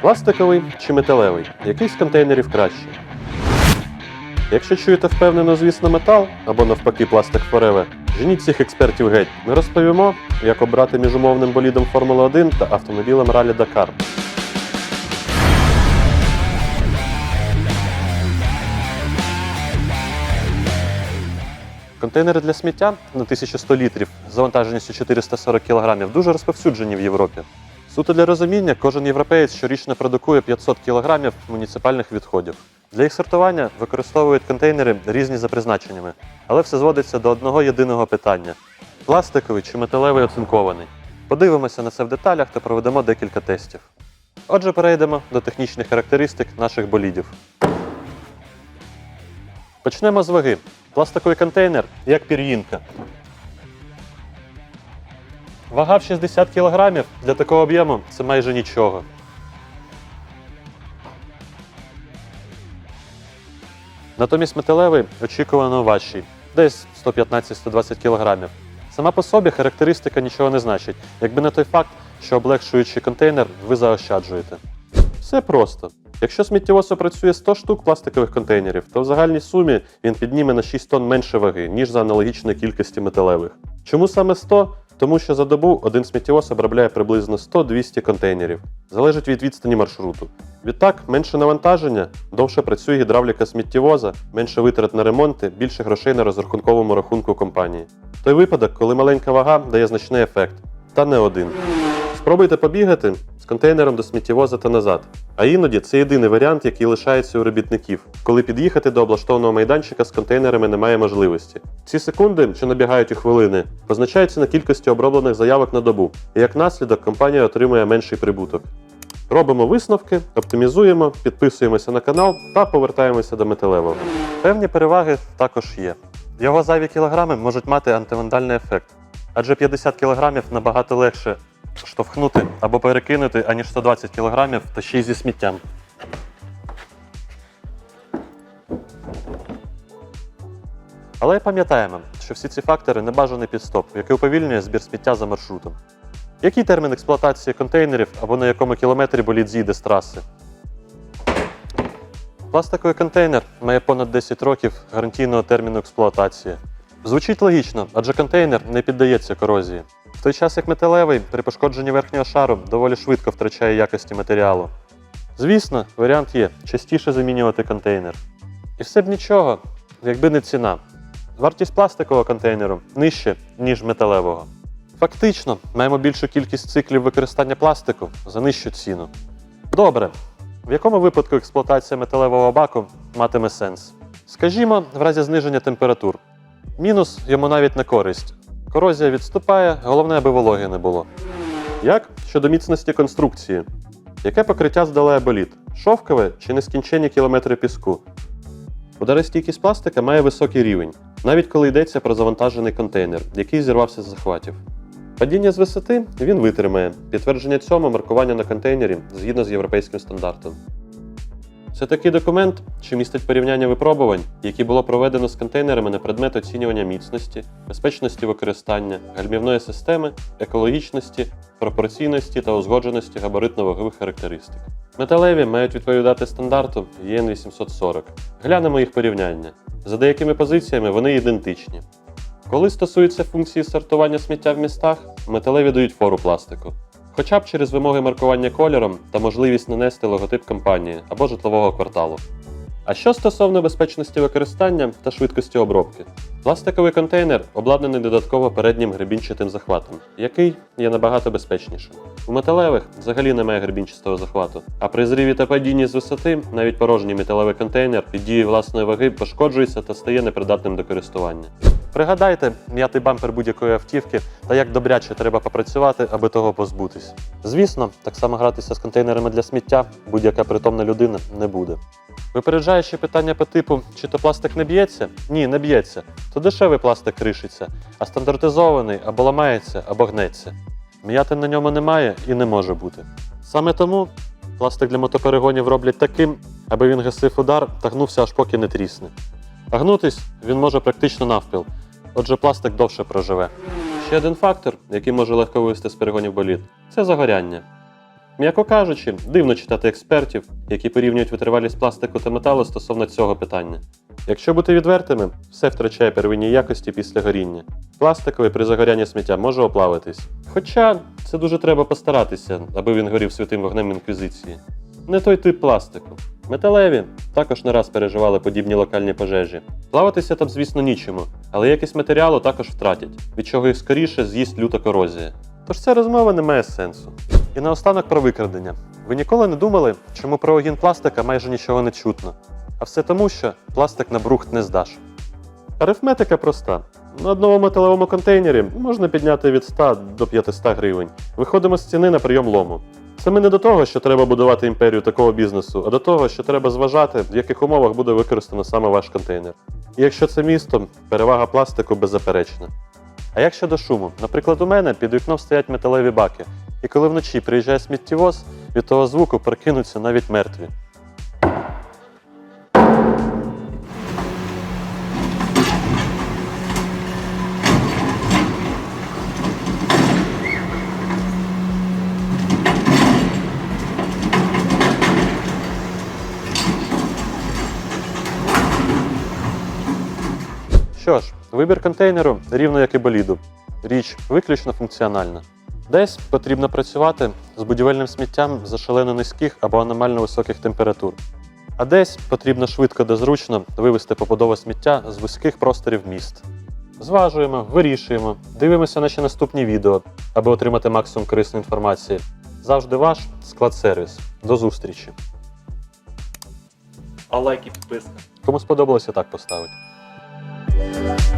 Пластиковий чи металевий? Який з контейнерів краще? Якщо чуєте впевнено, звісно, метал або навпаки пластик Forever, женіть цих експертів геть. Ми розповімо, як обрати між умовним болідом Формули 1 та автомобілем Ралі Дакар. Контейнери для сміття на 1100 літрів з завантаженістю 440 кг дуже розповсюджені в Європі. Суто для розуміння, кожен європеєць щорічно продукує 500 кг муніципальних відходів. Для їх сортування використовують контейнери різні за призначеннями, але все зводиться до одного єдиного питання: пластиковий чи металевий оцинкований. Подивимося на це в деталях та проведемо декілька тестів. Отже, перейдемо до технічних характеристик наших болідів. Почнемо з ваги. Пластиковий контейнер як пір'їнка. Вага в 60 кг для такого об'єму це майже нічого. Натомість металевий очікувано важчий, десь 115-120 кг. Сама по собі характеристика нічого не значить, якби не той факт, що облегшуючи контейнер, ви заощаджуєте. Все просто. Якщо сміттєвоз опрацює 100 штук пластикових контейнерів, то в загальній сумі він підніме на 6 тонн менше ваги, ніж за аналогічної кількості металевих. Чому саме 100? Тому що за добу один сміттєвоз обробляє приблизно 100-200 контейнерів. Залежить від відстані маршруту. Відтак, менше навантаження, довше працює гідравліка сміттєвоза, менше витрат на ремонти, більше грошей на розрахунковому рахунку компанії. Той випадок, коли маленька вага дає значний ефект, та не один. Спробуйте побігати контейнером до сміттєвоза та назад. А іноді це єдиний варіант, який лишається у робітників, коли під'їхати до облаштованого майданчика з контейнерами немає можливості. Ці секунди, що набігають у хвилини, позначаються на кількості оброблених заявок на добу, і як наслідок компанія отримує менший прибуток. Робимо висновки, оптимізуємо, підписуємося на канал та повертаємося до металевого. Певні переваги також є. Його зайві кілограми можуть мати антивандальний ефект, адже 50 кілограмів набагато легше штовхнути або перекинути, аніж 120 кг та ще й зі сміттям. Але пам'ятаємо, що всі ці фактори небажаний підстоп, який уповільнює збір сміття за маршрутом. Який термін експлуатації контейнерів або на якому кілометрі болід з'їде з траси? Пластиковий контейнер має понад 10 років гарантійного терміну експлуатації. Звучить логічно, адже контейнер не піддається корозії. В той час як металевий при пошкодженні верхнього шару доволі швидко втрачає якості матеріалу. Звісно, варіант є частіше замінювати контейнер. І все б нічого, якби не ціна. Вартість пластикового контейнеру нижче, ніж металевого. Фактично, маємо більшу кількість циклів використання пластику за нижчу ціну. Добре, в якому випадку експлуатація металевого баку матиме сенс? Скажімо, в разі зниження температур. Мінус йому навіть на користь. Корозія відступає, головне, аби вологи не було. Як щодо міцності конструкції? Яке покриття здолає боліт? Шовкове чи нескінченні кілометри піску? Ударостійкість пластика має високий рівень, навіть коли йдеться про завантажений контейнер, який зірвався з захватів. Падіння з висоти він витримає. Підтвердження цьому маркування на контейнері згідно з європейським стандартом. Це такий документ, що містить порівняння випробувань, які було проведено з контейнерами на предмет оцінювання міцності, безпечності використання, гальмівної системи, екологічності, пропорційності та узгодженості габаритно-вагових характеристик. Металеві мають відповідати стандарту ЄН 840. Глянемо їх порівняння. За деякими позиціями вони ідентичні. Коли стосується функції сортування сміття в містах, металеві дають фору пластику. Хоча б через вимоги маркування кольором та можливість нанести логотип компанії або житлового кварталу. А що стосовно безпечності використання та швидкості обробки, пластиковий контейнер обладнаний додатково переднім гребінчатим захватом, який є набагато безпечнішим. У металевих взагалі немає гребінчастого захвату, а при зриві та падінні з висоти навіть порожній металевий контейнер під дією власної ваги пошкоджується та стає непридатним до користування. Пригадайте м'ятий бампер будь-якої автівки та як добряче треба попрацювати, аби того позбутись. Звісно, так само гратися з контейнерами для сміття будь-яка притомна людина не буде. Випереджаючи питання по типу, чи то пластик не б'ється? Ні, не б'ється. То дешевий пластик кришиться, а стандартизований або ламається, або гнеться. М'ятин на ньому немає і не може бути. Саме тому пластик для мотоперегонів роблять таким, аби він гасив удар та гнувся аж поки не трісне. А гнутись він може практично навпіл, отже пластик довше проживе. Ще один фактор, який може легко вивести з перегонів боліт, це загоряння. М'яко кажучи, дивно читати експертів, які порівнюють витривалість пластику та металу стосовно цього питання. Якщо бути відвертими, все втрачає первинні якості після горіння. Пластиковий при загорянні сміття може оплавитись. Хоча це дуже треба постаратися, аби він горів святим вогнем інквізиції. Не той тип пластику. Металеві також не раз переживали подібні локальні пожежі. Плаватися там, звісно, нічому, але якість матеріалу також втратять, від чого їх скоріше з'їсть люта корозія. Тож ця розмова не має сенсу. І наостанок про викрадення. Ви ніколи не думали, чому про огін пластика майже нічого не чутно? А все тому, що пластик на брухт не здаш. Арифметика проста. На одному металевому контейнері можна підняти від 100 до 500 гривень. Виходимо з ціни на прийом лому. Це ми не до того, що треба будувати імперію такого бізнесу, а до того, що треба зважати, в яких умовах буде використано саме ваш контейнер. І якщо це місто, перевага пластику беззаперечна. А як щодо шуму? Наприклад, у мене під вікном стоять металеві баки, і коли вночі приїжджає сміттєвоз, від того звуку прокинуться навіть мертві. Що ж, вибір контейнеру рівно як і боліду. Річ виключно функціональна. Десь потрібно працювати з будівельним сміттям за шалено низьких або аномально високих температур. А десь потрібно швидко та зручно вивести побудове сміття з вузьких просторів міст. Зважуємо, вирішуємо, дивимося наші наступні відео, аби отримати максимум корисної інформації. Завжди ваш склад сервіс. До зустрічі! А лайк і підписка. Кому сподобалося так поставити. Bye.